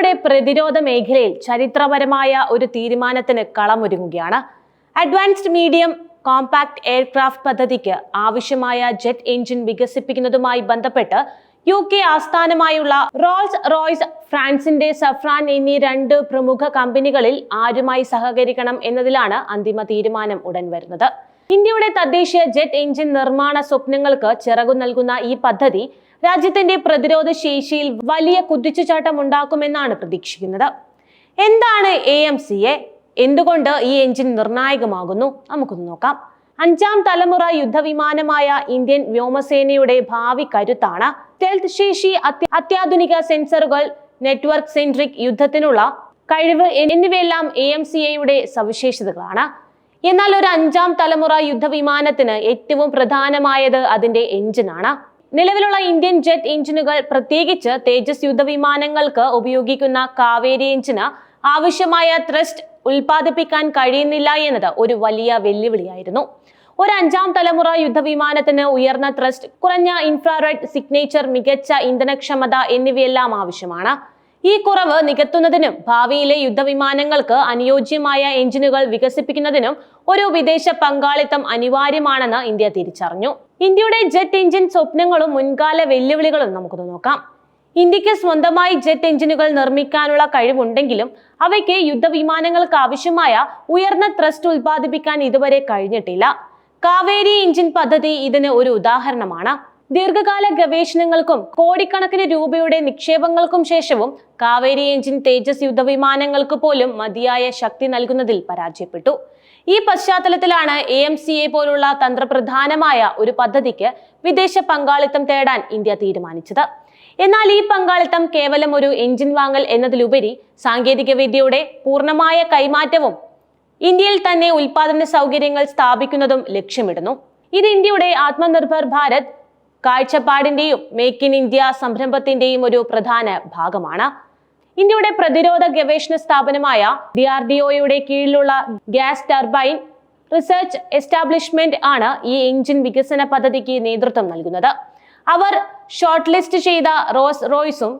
ഇന്ത്യയുടെ പ്രതിരോധ മേഖലയിൽ ചരിത്രപരമായ ഒരു തീരുമാനത്തിന് കളമൊരുങ്ങുകയാണ്. അഡ്വാൻസ്ഡ് മീഡിയം കോമ്പാക്ട് എയർക്രാഫ്റ്റ് പദ്ധതിക്ക് ആവശ്യമായ ജെറ്റ് എഞ്ചിൻ വികസിപ്പിക്കുന്നതുമായി ബന്ധപ്പെട്ട് യു കെ ആസ്ഥാനമായുള്ള റോൾസ് റോയ്സ് ഫ്രാൻസിന്റെ സഫ്രാൻ എന്നീ രണ്ട് പ്രമുഖ കമ്പനികളിൽ ആരുമായി സഹകരിക്കണം എന്നതിലാണ് അന്തിമ തീരുമാനം ഉടൻ വരുന്നത്. ഇന്ത്യയുടെ തദ്ദേശീയ ജെറ്റ് എഞ്ചിൻ നിർമ്മാണ സ്വപ്നങ്ങൾക്ക് ചിറകു നൽകുന്ന ഈ പദ്ധതി രാജ്യത്തിന്റെ പ്രതിരോധ ശേഷിയിൽ വലിയ കുതിച്ചുചാട്ടം ഉണ്ടാക്കുമെന്നാണ് പ്രതീക്ഷിക്കുന്നത്. എന്താണ് എ എം സി എ എന്തുകൊണ്ട് ഈ എഞ്ചിൻ നിർണായകമാകുന്നു? നമുക്കൊന്ന് നോക്കാം. അഞ്ചാം തലമുറ യുദ്ധവിമാനമായ ഇന്ത്യൻ വ്യോമസേനയുടെ ഭാവി കരുത്താണ്. സ്റ്റെൽത്ത് ശേഷി അത്യാധുനിക സെൻസറുകൾ നെറ്റ്വർക്ക് സെൻട്രിക് യുദ്ധത്തിനുള്ള കഴിവ് എന്നിവയെല്ലാം എ എം സി എയുടെ സവിശേഷതകളാണ്. എന്നാൽ ഒരു അഞ്ചാം തലമുറ യുദ്ധവിമാനത്തിന് ഏറ്റവും പ്രധാനമായത് അതിന്റെ എഞ്ചിനാണ്. നിലവിലുള്ള ഇന്ത്യൻ ജെറ്റ് എഞ്ചിനുകൾ പ്രത്യേകിച്ച് തേജസ് യുദ്ധവിമാനങ്ങൾക്ക് ഉപയോഗിക്കുന്ന കാവേരി എഞ്ചിന് ആവശ്യമായ ത്രസ്റ്റ് ഉൽപ്പാദിപ്പിക്കാൻ കഴിയുന്നില്ല എന്നത് ഒരു വലിയ വെല്ലുവിളിയായിരുന്നു. ഒരു അഞ്ചാം തലമുറ യുദ്ധവിമാനത്തിന് ഉയർന്ന ത്രസ്റ്റ് കുറഞ്ഞ ഇൻഫ്രാറെഡ് സിഗ്നേച്ചർ മികച്ച ഇന്ധനക്ഷമത എന്നിവയെല്ലാം ആവശ്യമാണ്. ഈ കുറവ് നികത്തുന്നതിനും ഭാവിയിലെ യുദ്ധവിമാനങ്ങൾക്ക് അനുയോജ്യമായ എഞ്ചിനുകൾ വികസിപ്പിക്കുന്നതിനും ഒരു വിദേശ പങ്കാളിത്തം അനിവാര്യമാണെന്ന് ഇന്ത്യ തിരിച്ചറിഞ്ഞു. ഇന്ത്യയുടെ ജെറ്റ് എഞ്ചിൻ സ്വപ്നങ്ങളും മുൻകാല വെല്ലുവിളികളും നമുക്കൊന്ന് നോക്കാം. ഇന്ത്യയ്ക്ക് സ്വന്തമായി ജെറ്റ് എഞ്ചിനുകൾ നിർമ്മിക്കാനുള്ള കഴിവുണ്ടെങ്കിലും അവയ്ക്ക് യുദ്ധവിമാനങ്ങൾക്ക് ആവശ്യമായ ഉയർന്ന ത്രസ്റ്റ് ഉത്പാദിപ്പിക്കാൻ ഇതുവരെ കഴിഞ്ഞിട്ടില്ല. കാവേരി എഞ്ചിൻ പദ്ധതി ഇതിന് ഒരു ഉദാഹരണമാണ്. ദീർഘകാല ഗവേഷണങ്ങൾക്കും കോടിക്കണക്കിന് രൂപയുടെ നിക്ഷേപങ്ങൾക്കും ശേഷവും കാവേരി എഞ്ചിൻ തേജസ് യുദ്ധവിമാനങ്ങൾക്ക് പോലും മതിയായ ശക്തി നൽകുന്നതിൽ പരാജയപ്പെട്ടു. ഈ പശ്ചാത്തലത്തിലാണ് എ എം സി എ പോലുള്ള തന്ത്രപ്രധാനമായ ഒരു പദ്ധതിക്ക് വിദേശ പങ്കാളിത്തം തേടാൻ ഇന്ത്യ തീരുമാനിച്ചത്. എന്നാൽ ഈ പങ്കാളിത്തം കേവലം ഒരു എഞ്ചിൻ വാങ്ങൽ എന്നതിലുപരി സാങ്കേതിക വിദ്യയുടെ പൂർണമായ കൈമാറ്റവും ഇന്ത്യയിൽ തന്നെ ഉൽപാദന സൗകര്യങ്ങൾ സ്ഥാപിക്കുന്നതും ലക്ഷ്യമിടുന്നു. ഇത് ഇന്ത്യയുടെ ആത്മനിർഭർ ഭാരത് കാഴ്ചപ്പാടിന്റെയും മേക്ക് ഇൻ ഇന്ത്യ സംരംഭത്തിന്റെയും ഒരു പ്രധാന ഭാഗമാണ്. ഇന്ത്യയുടെ പ്രതിരോധ ഗവേഷണ സ്ഥാപനമായ ഡി ആർ ഡി ഒയുടെ കീഴിലുള്ള ഗ്യാസ് ടർബൈൻ റിസർച്ച് എസ്റ്റാബ്ലിഷ്മെന്റ് ആണ് ഈ എഞ്ചിൻ വികസന പദ്ധതിക്ക് നേതൃത്വം നൽകുന്നത്. അവർ ഷോർട്ട് ലിസ്റ്റ് ചെയ്ത റോസ് റോയ്സും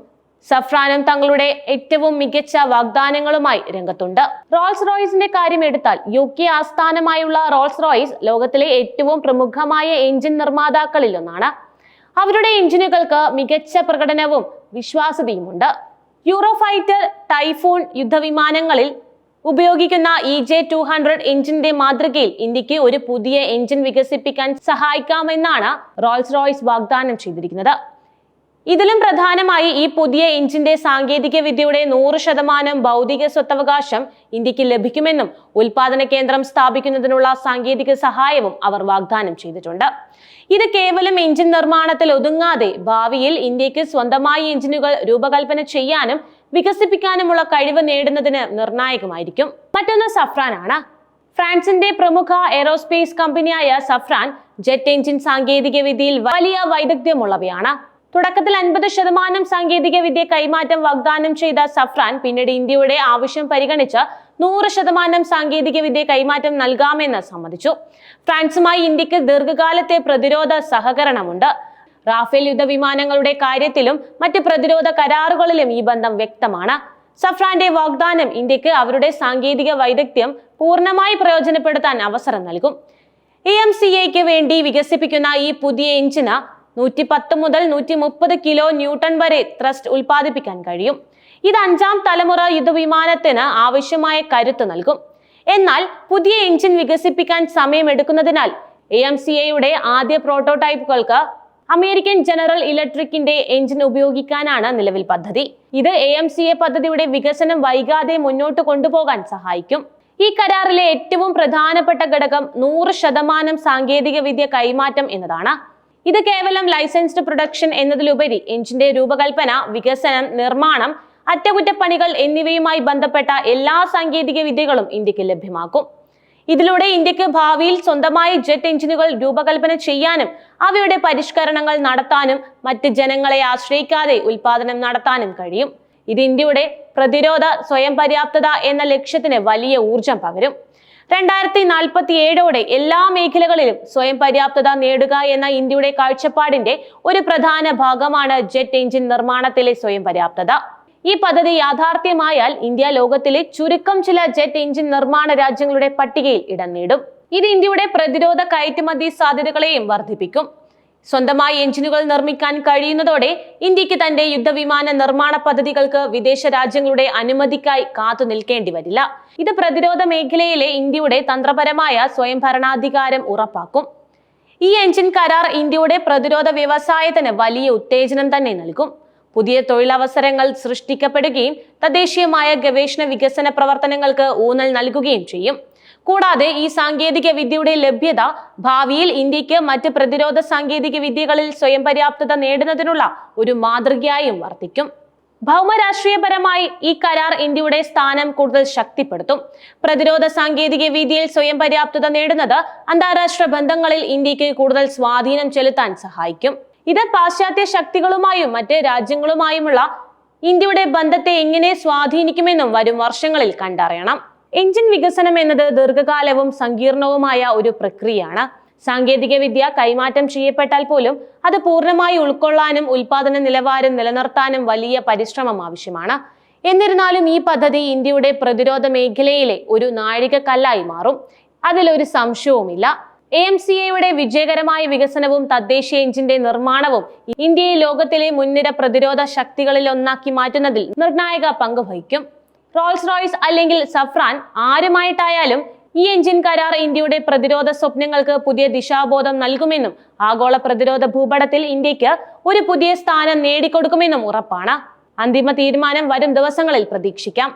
സഫ്രാനും തങ്ങളുടെ ഏറ്റവും മികച്ച വാഗ്ദാനങ്ങളുമായി രംഗത്തുണ്ട്. റോൾസ് റോയ്സിന്റെ കാര്യം എടുത്താൽ യു കെ ആസ്ഥാനമായുള്ള റോൾസ് റോയ്സ് ലോകത്തിലെ ഏറ്റവും പ്രമുഖമായ എഞ്ചിൻ നിർമ്മാതാക്കളിൽ ഒന്നാണ്. അവരുടെ എഞ്ചിനുകൾക്ക് മികച്ച പ്രകടനവും വിശ്വാസ്യതയുമുണ്ട്. യൂറോഫൈറ്റർ ടൈഫോൺ യുദ്ധവിമാനങ്ങളിൽ ഉപയോഗിക്കുന്ന ഇ ജെ ടു ഹൺഡ്രഡ് എഞ്ചിന്റെ മാതൃകയിൽ ഇന്ത്യയ്ക്ക് ഒരു പുതിയ എഞ്ചിൻ വികസിപ്പിക്കാൻ സഹായിക്കാമെന്നാണ് റോൾസ് റോയ്സ് വാഗ്ദാനം ചെയ്തിരിക്കുന്നത്. ഇതിലും പ്രധാനമായി ഈ പുതിയ എഞ്ചിന്റെ സാങ്കേതിക വിദ്യയുടെ നൂറ് ശതമാനം ഭൗതിക സ്വത്തവകാശം ഇന്ത്യയ്ക്ക് ലഭിക്കുമെന്നും ഉൽപാദന കേന്ദ്രം സ്ഥാപിക്കുന്നതിനുള്ള സാങ്കേതിക സഹായവും അവർ വാഗ്ദാനം ചെയ്തിട്ടുണ്ട്. ഇത് കേവലം എഞ്ചിൻ നിർമ്മാണത്തിൽ ഒതുങ്ങാതെ ഭാവിയിൽ ഇന്ത്യയ്ക്ക് സ്വന്തമായി എഞ്ചിനുകൾ രൂപകൽപ്പന ചെയ്യാനും വികസിപ്പിക്കാനുമുള്ള കഴിവ് നേടുന്നതിന് നിർണായകമായിരിക്കും. മറ്റൊന്ന് സഫ്രാനാണ് ഫ്രാൻസിന്റെ പ്രമുഖ എയറോസ്പേസ് കമ്പനിയായ സഫ്രാൻ ജെറ്റ് എഞ്ചിൻ സാങ്കേതിക വിദ്യയിൽ വലിയ വൈദഗ്ധ്യമുള്ളവയാണ്. തുടക്കത്തിൽ അൻപത് ശതമാനം സാങ്കേതിക വിദ്യ കൈമാറ്റം വാഗ്ദാനം ചെയ്ത സഫ്രാൻ പിന്നീട് ഇന്ത്യയുടെ ആവശ്യം പരിഗണിച്ച് നൂറ് ശതമാനം സാങ്കേതിക വിദ്യ കൈമാറ്റം നൽകാമെന്ന് സമ്മതിച്ചു. ഫ്രാൻസുമായി ഇന്ത്യയ്ക്ക് ദീർഘകാലത്തെ പ്രതിരോധ സഹകരണമുണ്ട്. റാഫേൽ യുദ്ധവിമാനങ്ങളുടെ കാര്യത്തിലും മറ്റ് പ്രതിരോധ കരാറുകളിലും ഈ ബന്ധം വ്യക്തമാണ്. സഫ്രാന്റെ വാഗ്ദാനം ഇന്ത്യയ്ക്ക് അവരുടെ സാങ്കേതിക വൈദഗ്ധ്യം പൂർണമായി പ്രയോജനപ്പെടുത്താൻ അവസരം നൽകും. എ എം സി എക്ക് വേണ്ടി വികസിപ്പിക്കുന്ന ഈ പുതിയ എഞ്ചിന് നൂറ്റി പത്ത് മുതൽ നൂറ്റി മുപ്പത് കിലോ ന്യൂട്ടൺ വരെ ത്രസ്റ്റ് ഉൽപ്പാദിപ്പിക്കാൻ കഴിയും. ഇത് അഞ്ചാം തലമുറ യുദ്ധവിമാനത്തിന് ആവശ്യമായ കരുത്ത് നൽകും. എന്നാൽ പുതിയ എഞ്ചിൻ വികസിപ്പിക്കാൻ സമയമെടുക്കുന്നതിനാൽ എ എം സി എയുടെ ആദ്യ പ്രോട്ടോടൈപ്പുകൾക്ക് അമേരിക്കൻ ജനറൽ ഇലക്ട്രിക്കിന്റെ എഞ്ചിൻ ഉപയോഗിക്കാനാണ് നിലവിൽ പദ്ധതി. ഇത് എ എം സി എ പദ്ധതിയുടെ വികസനം വൈകാതെ മുന്നോട്ട് കൊണ്ടുപോകാൻ സഹായിക്കും. ഈ കരാറിലെ ഏറ്റവും പ്രധാനപ്പെട്ട ഘടകം നൂറ് ശതമാനം സാങ്കേതിക വിദ്യ കൈമാറ്റം എന്നതാണ്. ഇത് കേവലം ലൈസൻസ്ഡ് പ്രൊഡക്ഷൻ എന്നതിലുപരി എഞ്ചിന്റെ രൂപകൽപ്പന വികസനം നിർമ്മാണം അറ്റകുറ്റപ്പണികൾ എന്നിവയുമായി ബന്ധപ്പെട്ട എല്ലാ സാങ്കേതിക വിദ്യകളും ഇന്ത്യയ്ക്ക് ലഭ്യമാക്കും. ഇതിലൂടെ ഇന്ത്യയ്ക്ക് ഭാവിയിൽ സ്വന്തമായി ജെറ്റ് എഞ്ചിനുകൾ രൂപകൽപ്പന ചെയ്യാനും അവയുടെ പരിഷ്കരണങ്ങൾ നടത്താനും മറ്റ് ജനങ്ങളെ ആശ്രയിക്കാതെ ഉൽപാദനം നടത്താനും കഴിയും. ഇത് ഇന്ത്യയുടെ പ്രതിരോധ സ്വയം പര്യാപ്തത എന്ന ലക്ഷ്യത്തിന് വലിയ ഊർജം പകരും. രണ്ടായിരത്തി നാൽപ്പത്തി ഏഴോടെ എല്ലാ മേഖലകളിലും സ്വയം പര്യാപ്തത നേടുക എന്ന ഇന്ത്യയുടെ കാഴ്ചപ്പാടിന്റെ ഒരു പ്രധാന ഭാഗമാണ് ജെറ്റ് എഞ്ചിൻ നിർമ്മാണത്തിലെ സ്വയം പര്യാപ്തത. ഈ പദ്ധതി യാഥാർത്ഥ്യമായാൽ ഇന്ത്യ ലോകത്തിലെ ചുരുക്കം ചില ജെറ്റ് എഞ്ചിൻ നിർമ്മാണ രാജ്യങ്ങളുടെ പട്ടികയിൽ ഇടം നേടും. ഇത് ഇന്ത്യയുടെ പ്രതിരോധ കയറ്റുമതി സാധ്യതകളെയും വർദ്ധിപ്പിക്കും. സ്വന്തമായി എഞ്ചിനുകൾ നിർമ്മിക്കാൻ കഴിയുന്നതോടെ ഇന്ത്യയ്ക്ക് തന്റെ യുദ്ധവിമാന നിർമ്മാണ പദ്ധതികൾക്ക് വിദേശ രാജ്യങ്ങളുടെ അനുമതിക്കായി കാത്തു നിൽക്കേണ്ടി വരില്ല. ഇത് പ്രതിരോധ മേഖലയിലെ ഇന്ത്യയുടെ തന്ത്രപരമായ സ്വയംഭരണാധികാരം ഉറപ്പാക്കും. ഈ എഞ്ചിൻ കരാർ ഇന്ത്യയുടെ പ്രതിരോധ വ്യവസായത്തിന് വലിയ ഉത്തേജനം തന്നെ നൽകും. പുതിയ തൊഴിലവസരങ്ങൾ സൃഷ്ടിക്കപ്പെടുകയും തദ്ദേശീയമായ ഗവേഷണ വികസന പ്രവർത്തനങ്ങൾക്ക് ഊന്നൽ നൽകുകയും ചെയ്യും. കൂടാതെ ഈ സാങ്കേതിക വിദ്യയുടെ ലഭ്യത ഭാവിയിൽ ഇന്ത്യയ്ക്ക് മറ്റ് പ്രതിരോധ സാങ്കേതിക വിദ്യകളിൽ സ്വയം പര്യാപ്തത നേടുന്നതിനുള്ള ഒരു മാതൃകയായും വർത്തിക്കും. ഭൗമരാഷ്ട്രീയപരമായി ഈ കരാർ ഇന്ത്യയുടെ സ്ഥാനം കൂടുതൽ ശക്തിപ്പെടുത്തും. പ്രതിരോധ സാങ്കേതിക വിദ്യയിൽ സ്വയം പര്യാപ്തത നേടുന്നത് അന്താരാഷ്ട്ര ബന്ധങ്ങളിൽ ഇന്ത്യയ്ക്ക് കൂടുതൽ സ്വാധീനം ചെലുത്താൻ സഹായിക്കും. ഇത് പാശ്ചാത്യ ശക്തികളുമായും മറ്റ് രാജ്യങ്ങളുമായുമുള്ള ഇന്ത്യയുടെ ബന്ധത്തെ എങ്ങനെ സ്വാധീനിക്കുമെന്നും വരും വർഷങ്ങളിൽ കണ്ടറിയണം. എഞ്ചിൻ വികസനം എന്നത് ദീർഘകാലവും സങ്കീർണവുമായ ഒരു പ്രക്രിയയാണ്. സാങ്കേതിക വിദ്യ കൈമാറ്റം ചെയ്യപ്പെട്ടാൽ പോലും അത് പൂർണമായി ഉൾക്കൊള്ളാനും ഉൽപാദന നിലവാരം നിലനിർത്താനും വലിയ പരിശ്രമം ആവശ്യമാണ്. എന്നിരുന്നാലും ഈ പദ്ധതി ഇന്ത്യയുടെ പ്രതിരോധ മേഖലയിലെ ഒരു നാഴികക്കല്ലായി മാറും. അതിലൊരു സംശയവുമില്ല. എ എം സി എയുടെ വിജയകരമായ വികസനവും തദ്ദേശീയ എഞ്ചിന്റെ നിർമ്മാണവും ഇന്ത്യയെ ലോകത്തിലെ മുൻനിര പ്രതിരോധ ശക്തികളിൽ ഒന്നാക്കി മാറ്റുന്നതിൽ നിർണായക പങ്ക് വഹിക്കും. റോൾസ് റോയ്സ് അല്ലെങ്കിൽ സഫ്രാൻ ആരുമായിട്ടായാലും ഈ എഞ്ചിൻ കരാർ ഇന്ത്യയുടെ പ്രതിരോധ സ്വപ്നങ്ങൾക്ക് പുതിയ ദിശാബോധം നൽകുമെന്നും ആഗോള പ്രതിരോധ ഭൂപടത്തിൽ ഇന്ത്യയ്ക്ക് ഒരു പുതിയ സ്ഥാനം നേടിക്കൊടുക്കുമെന്നും ഉറപ്പാണ്. അന്തിമ തീരുമാനം വരും ദിവസങ്ങളിൽ പ്രതീക്ഷിക്കാം.